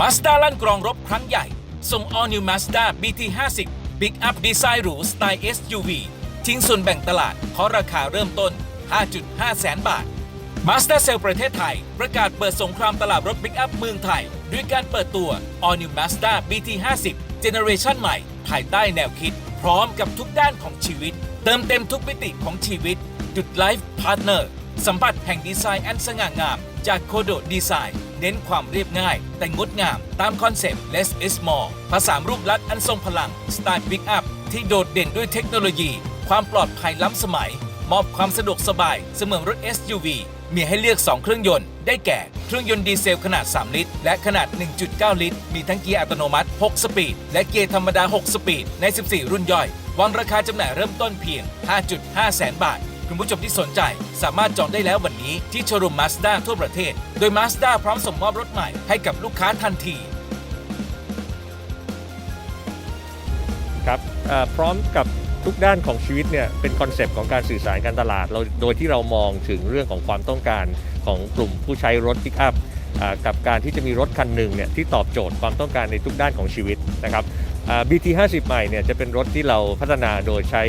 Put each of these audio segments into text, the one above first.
Mazda ลั่นกรองรบครั้งใหญ่ ส่ง All New Mazda BT 50 Big Up ดีไซน์หรูสไตล์ SUV ทิ้งส่วนแบ่งตลาดเพราะราคาเริ่มต้น 5.5 แสนบาท Mazda c e l l ประเทศไทย ประกาศเปิดสงครามตลาดรถ Big Up เมืองไทย ด้วยการเปิดตัว All New Mazda BT 50 Generation ใหม่ ภายใต้แนวคิด พร้อมกับทุกด้านของชีวิต เติมเต็มทุกมิติของชีวิตดุดไลฟ์พาร์ทเนอร์สัมผัสแห่งดีไซน์อันสง่างาม จากโคโดดีไซน์ เน้นความเรียบง่าย แต่งดงามตามคอนเซปต์ less is more ผสารูปลักษณ์อันทรงพลังสไตล์ Big Up ที่โดดเด่นด้วยเทคโนโลยี ความปลอดภัยล้ำสมัย มอบความสะดวกสบายเสมือนรถ SUV มีให้เลือก 2 เครื่องยนต์ ได้แก่ เครื่องยนต์ดีเซลขนาด 3 ลิตร และขนาด 1.9 ลิตร มีทั้งเกียร์อัตโนมัติ 6 สปีด และเกียร์ธรรมดา 6 สปีด ใน 14 รุ่นย่อยวางราคาจำหน่ายเริ่มต้นเพียง 5.5 แสนบาท คุณผู้ชมที่สนใจสามารถจองได้แล้ววันนี้ที่โชว์รูมมาสด้าทั่วประเทศ โดยมาสด้าพร้อมส่งมอบรถใหม่ให้กับลูกค้าทันที ครับเอ่อพร้อมกับทุกด้านของชีวิตเนี่ยเป็นคอนเซปต์ของการสื่อสารการตลาดเราโดยที่เรามองถึงเรื่องของความต้องการของกลุ่มผู้ใช้รถปิกอัพอ่ากับการที่จะมีรถคันหนึ่งเนี่ยที่ตอบโจทย์ความต้องการในทุกด้านของชีวิตนะครับ BT 50ใหม่เนี่ยจะเป็นรถที่เราพัฒนาโดยใช้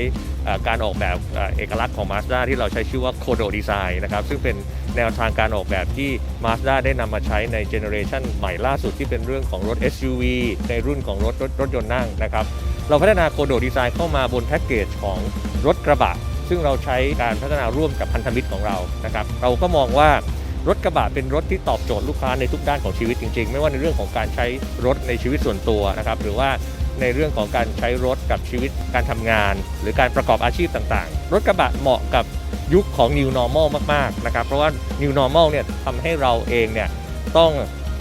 การออกแบบเอกลักษณ์ของ Mazda ที่เราใช้ชื่อว่า Kodo Design นะครับซึ่งเป็นแนวทางการออกแบบที่ Mazda ได้นำมาใช้ในเจเนอเรชันใหม่ล่าสุดที่เป็นเรื่องของรถ SUV ในรุ่นของรถรถรถยนต์นั่งนะครับเราพัฒนาโคโดดีไซน์เข้ามาบนแพ็กเกจของรถกระบะ ซึ่งเราใช้การพัฒนาร่วมกับพันธมิตรของเรานะครับเราก็มองว่ารถกระบะเป็นรถที่ตอบโจทย์ลูกค้าในทุกด้านของชีวิตจริงๆ ไม่ว่าในเรื่องของการใช้รถในชีวิตส่วนตัวนะครับหรือว่า ในเรื่องของการใช้รถกับชีวิตการทำงาน หรือการประกอบอาชีพต่างๆ รถกระบะเหมาะกับยุคของ New Normal มากๆนะครับเพราะว่า New Normal เนี่ยทำให้เราเองเนี่ยต้อง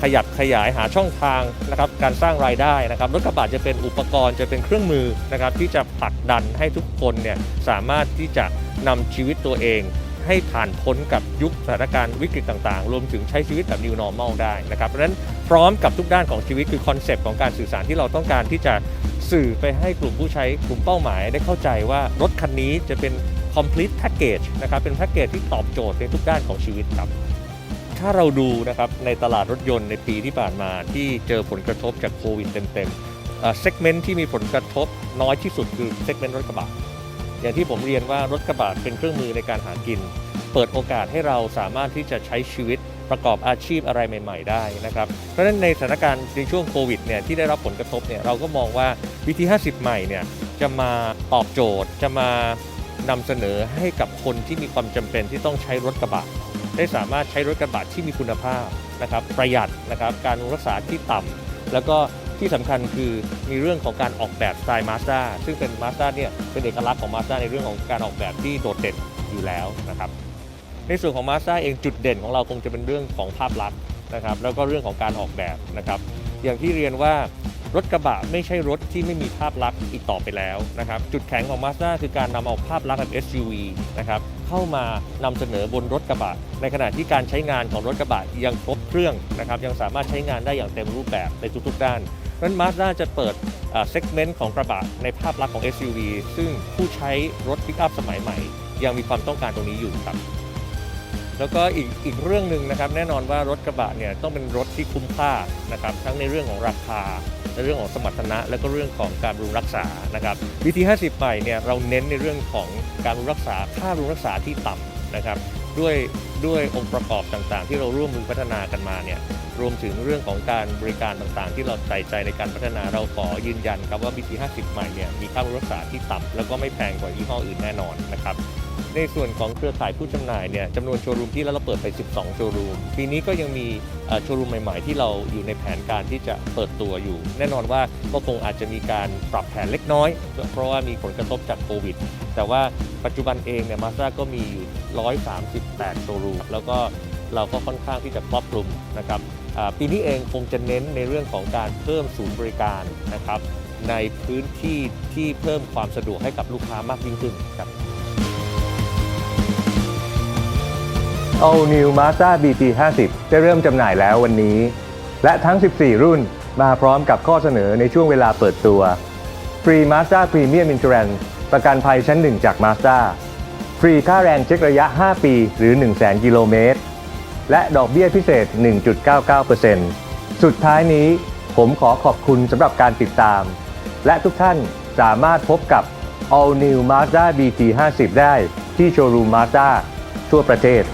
ขยับขยายหาช่องทางนะครับการสร้างรายได้นะครับรถกระบะจะเป็นอุปกรณ์จะเป็นเครื่องมือนะครับที่จะผลักดันให้ทุกคนเนี่ยสามารถที่จะนำชีวิตตัวเอง ให้ผ่านพ้นกับยุคสถานการณ์วิกฤตต่างๆ รวมถึงใช้ชีวิตแบบ new normal ได้นะครับเพราะฉะนั้นพร้อมกับทุกด้านของชีวิตคือคอนเซปต์ของการสื่อสารที่เราต้องการที่จะสื่อไปให้กลุ่มผู้ใช้กลุ่มเป้าหมายได้เข้าใจว่ารถคันนี้จะเป็น complete package นะครับเป็นแพ็กเกจที่ตอบโจทย์ในทุกด้านของชีวิตครับถ้าเราดูนะครับในตลาดรถยนต์ในปีที่ผ่านมาที่เจอผลกระทบจากโควิดเต็มๆเซกเมนต์ที่มีผลกระทบน้อยที่สุดคือเซกเมนต์รถกระบะ อย่างที่ผมเรียนว่ารถกระบะเป็นเครื่องมือในการหากิน เปิดโอกาสให้เราสามารถที่จะใช้ชีวิตประกอบอาชีพอะไรใหม่ ๆ ได้นะครับ เพราะฉะนั้นในสถานการณ์ในช่วงโควิดเนี่ยที่ได้รับผลกระทบเนี่ยเราก็มองว่าวิธี 50 ใหม่เนี่ยจะมาตอบโจทย์ จะมานำเสนอให้กับคนที่มีความจำเป็นที่ต้องใช้รถกระบะได้สามารถใช้รถกระบะที่มีคุณภาพนะครับประหยัดนะครับการรักษาที่ต่ำแล้วก็ ที่สำคัญคือมีเรื่องของการออกแบบสไตล์มาสด้าซึ่งเป็นมาสด้าเนี่ยเป็นเอกลักษณ์ของมาสด้าในเรื่องของการออกแบบที่โดดเด่นอยู่แล้วนะครับในส่วนของมาสด้าเองจุดเด่นของเราคงจะเป็นเรื่องของภาพลักษณ์นะครับแล้วก็เรื่องของการออกแบบนะครับอย่างที่เรียนว่ารถกระบะไม่ใช่รถที่ไม่มีภาพลักษณ์อีกต่อไปแล้วนะครับจุดแข็งของ Mazda คือการนำเอาภาพลักษณ์แบบ SUV นะครับเข้ามานำเสนอบนรถกระบะ ในขณะที่การใช้งานของรถกระบะยังครบเครื่องนะครับยังสามารถใช้งานได้อย่างเต็มรูปแบบในทุกๆด้าน เพราะฉะนั้น Mazda จะเปิดเซกเมนต์ของกระบะในภาพลักษณ์ของ SUV ซึ่งผู้ใช้รถปิกอัพสมัยใหม่ ยังมีความต้องการตรงนี้อยู่ครับแล้วก็อีกอีกเรื่องหนึ่งนะครับ แน่นอนว่ารถกระบะเนี่ยต้องเป็นรถที่คุ้มค่านะครับทั้งในเรื่องของราคาในเรื่องของสมรรถนะ และก็เรื่องของการบำรุงรักษานะครับวิธี50 ใหม่เนี่ยเราเน้นในเรื่องของการบำรุงรักษาค่าบำรุงรักษาที่ต่ำนะครับ ด้วยด้วยองค์ประกอบต่างๆ ที่เราร่วมมือพัฒนากันมาเนี่ยรวมถึงเรื่องของการบริการต่างๆ ที่เราใส่ใจในการพัฒนาเราขอยืนยันครับว่า BT 50 ใหม่เนี่ยมีค่าบำรุงรักษาที่ต่ำแล้วก็ไม่แพงกว่ายี่ห้ออื่นแน่นอนนะครับ ในส่วนของเครือข่ายผู้จำหน่ายเนี่ยจำนวนโชว์รูมที่แล้วเราเปิดไป 12 โชว์รูม ปีนี้ก็ยังมีโชว์รูมใหม่ ๆ ที่เราอยู่ในแผนการที่จะเปิดตัวอยู่ แน่นอนว่าก็คงอาจจะมีการปรับแผนเล็กน้อย เพราะว่ามีผลกระทบจากโควิด แต่ว่าปัจจุบันเองเนี่ยมาสด้าก็มีอยู่ 138 โชว์รูม แล้วก็เราก็ค่อนข้างที่จะครอบคลุมนะครับปีนี้เองคงจะเน้นในเรื่องของการเพิ่มศูนย์บริการนะครับในพื้นที่ที่เพิ่มความสะดวกให้กับลูกค้ามากยิ่งขึ้นครับ All New Mazda BT 50จะเริ่มจำหน่ายแล้ววันนี้ และทั้ง 14 รุ่นมาพร้อมกับข้อเสนอในช่วงเวลาเปิดตัวฟรี Mazda Premium Insurance ประกันภัยชั้น1จาก Mazda ฟรีค่าแรงเช็คระยะ 5 ปีหรือ 1 0 0 0 0 0 กิโลเมตร และดอกเบี้ยพิเศษ 1.99%สุดท้ายนี้ผมขอขอบคุณสำหรับการติดตาม และทุกท่านสามารถพบกับ All New Mazda BT 50ได้ที่โชว์รูม Mazda ทั่วประเทศ